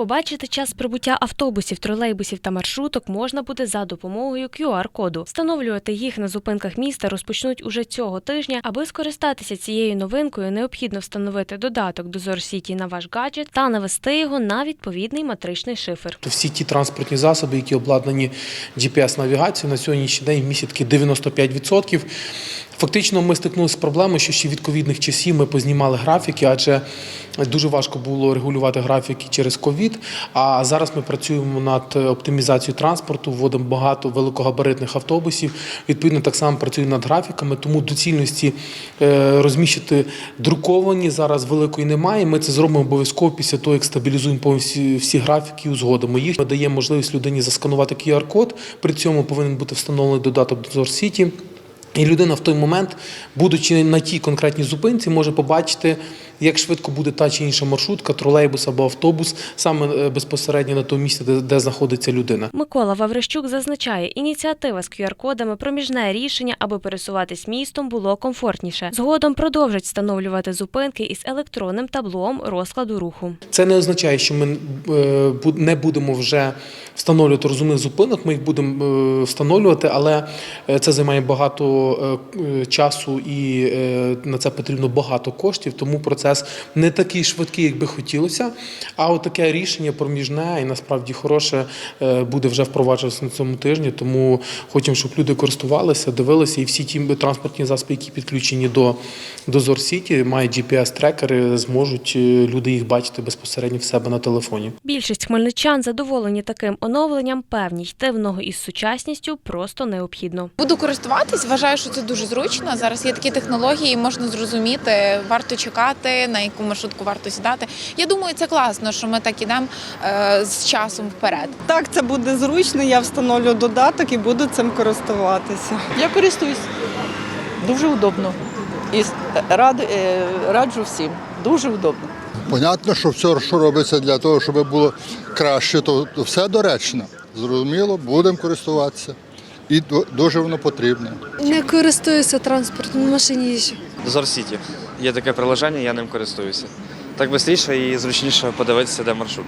Побачити час прибуття автобусів, тролейбусів та маршруток можна буде за допомогою QR-коду. Встановлювати їх на зупинках міста розпочнуть уже цього тижня. Аби скористатися цією новинкою, необхідно встановити додаток Дозор Сіті на ваш гаджет та навести його на відповідний матричний шифр. Всі ті транспортні засоби, які обладнані GPS-навігацією, на сьогоднішній день містять таки 95%. Фактично, ми стикнулися з проблемою, що ще від ковідних часів ми познімали графіки, адже дуже важко було регулювати графіки через ковід. А зараз ми працюємо над оптимізацією транспорту, вводимо багато великогабаритних автобусів. Відповідно, так само працюємо над графіками, тому доцільності е, розміщити друковані зараз великої немає. Ми це зробимо обов'язково після того, як стабілізуємо повністю всі, графіки і узгодимо їх. Ми даємо можливість людині засканувати QR-код. При цьому повинен бути встановлений додаток Дозор Сіті. І людина в той момент, будучи на тій конкретній зупинці, може побачити, як швидко буде та чи інша маршрутка, тролейбус або автобус, саме е, безпосередньо на тому місці, де, де знаходиться людина. Микола Ваврищук зазначає, ініціатива з QR-кодами проміжне рішення, аби пересуватись містом було комфортніше. Згодом продовжать встановлювати зупинки із електронним таблом розкладу руху. Це не означає, що ми е, не будемо вже встановлювати розумних зупинок. Ми їх будемо е, встановлювати, але це займає багато часу і на це потрібно багато коштів. Тому процес не такий швидкий, як би хотілося. А от таке рішення проміжне і насправді хороше е, буде вже впроваджуватися на цьому тижні. Тому хочемо, щоб люди користувалися, дивилися, і всі ті транспортні засоби, які підключені до Дозор Сіті, мають GPS-трекери, зможуть е, люди їх бачити безпосередньо в себе на телефоні. Більшість хмельничан задоволені таким оновленням, певні йти в ногу із сучасністю просто необхідно. Буду користуватись, вважаю, що це дуже зручно. Зараз є такі технології, можна зрозуміти, варто чекати, на яку маршрутку варто сідати. Я думаю, це класно, що ми так ідемо е, з часом вперед. Так, це буде зручно, я встановлю додаток і буду цим користуватися. Я користуюсь. Дуже удобно. І рад, е, раджу всім. Дуже удобно. Понятно, що все, що робиться для того, щоб було краще, то, то все доречно. Зрозуміло, будемо користуватися. І дуже воно потрібне. Не користуюся транспортом, на машині їжджу. Є таке приложення, я ним користуюся. Так швидше і зручніше подивитися, де маршрут.